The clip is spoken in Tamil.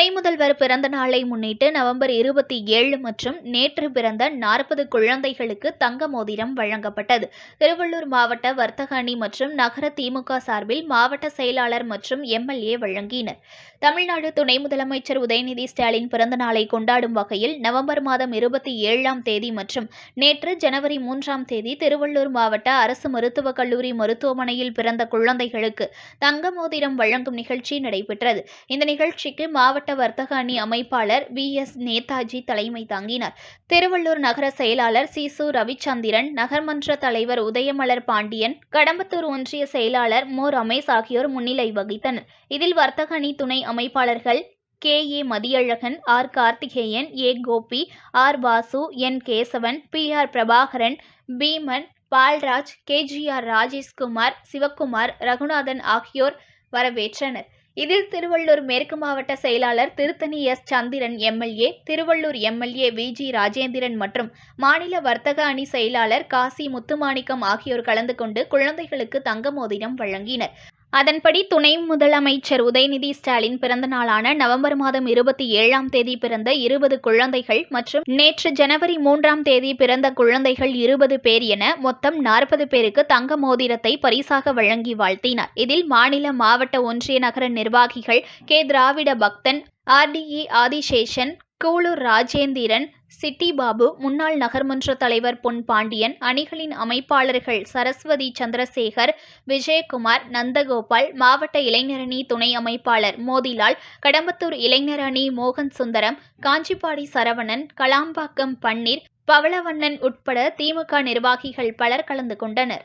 துணை முதல்வர் பிறந்த நாளை முன்னிட்டு நவம்பர் இருபத்தி ஏழு மற்றும் நேற்று பிறந்த நாற்பது குழந்தைகளுக்கு தங்க மோதிரம் வழங்கப்பட்டது. திருவள்ளூர் மாவட்ட வர்த்தக அணி மற்றும் நகர திமுக சார்பில் மாவட்ட செயலாளர் மற்றும் எம்எல்ஏ வழங்கினர். தமிழ்நாடு துணை முதலமைச்சர் உதயநிதி ஸ்டாலின் பிறந்த நாளை கொண்டாடும் வகையில் நவம்பர் மாதம் இருபத்தி ஏழாம் தேதி மற்றும் நேற்று ஜனவரி மூன்றாம் தேதி திருவள்ளூர் மாவட்ட அரசு மருத்துவக் கல்லூரி மருத்துவமனையில் பிறந்த குழந்தைகளுக்கு தங்க மோதிரம் வழங்கும் நிகழ்ச்சி நடைபெற்றது. இந்த நிகழ்ச்சிக்கு மாவட்ட வர்த்தக அணி அமைப்பாளர் வி. எஸ். நேதாஜி தலைமை தாங்கினார். திருவள்ளூர் நகர செயலாளர் சிசு ரவிச்சந்திரன் நகர்மன்ற தலைவர் உதயமலர் பாண்டியன் கடம்பத்தூர் ஒன்றிய செயலாளர் மு. ரமேஷ் ஆகியோர் முன்னிலை வகித்தனர். இதில் வர்த்தக அணி துணை அமைப்பாளர்கள் K. A. Mathiyazhagan R. Karthikeyan A. Gopi R. Vasu N. Kesavan P. R. Prabhakaran Bheeman Paulraj KGR Rajeshkumar Sivakumar Raghunathan ஆகியோர் வரவேற்றனர். இதில் திருவள்ளூர் மேற்கு மாவட்ட செயலாளர் Tiruttani S. Chandran MLA Tiruvallur MLA V. G. Rajendran மற்றும் மாநில வர்த்தக அணி செயலாளர் காசி முத்துமாணிக்கம் ஆகியோர் கலந்து கொண்டு குழந்தைகளுக்கு தங்க மோதிரம் வழங்கினர். அதன்படி துணை முதலமைச்சர் உதயநிதி ஸ்டாலின் பிறந்த நாளான நவம்பர் மாதம் இருபத்தி ஏழாம் தேதி பிறந்த இருபது குழந்தைகள் மற்றும் நேற்று ஜனவரி மூன்றாம் தேதி பிறந்த குழந்தைகள் இருபது பேர் என மொத்தம் நாற்பது பேருக்கு தங்க மோதிரத்தை பரிசாக வழங்கி வாழ்த்தினார். இதில் மாநில மாவட்ட ஒன்றிய நகர நிர்வாகிகள் K. Dravida Bakthan R T E Adiseshan Koolur Rajendran Chitti Babu முன்னாள் நகர்மன்ற தலைவர் பொன் பாண்டியன் அணிகளின் அமைப்பாளர்கள் சரஸ்வதி சந்திரசேகர் விஜயகுமார் நந்தகோபால் மாவட்ட இளைஞரணி துணை அமைப்பாளர் மோதிலால் கடம்பத்தூர் இளைஞரணி மோகன் சுந்தரம் காஞ்சிப்பாடி சரவணன் கலாம்பாக்கம் பன்னீர் பவளவண்ணன் உட்பட திமுக நிர்வாகிகள் பலர் கலந்து கொண்டனர்.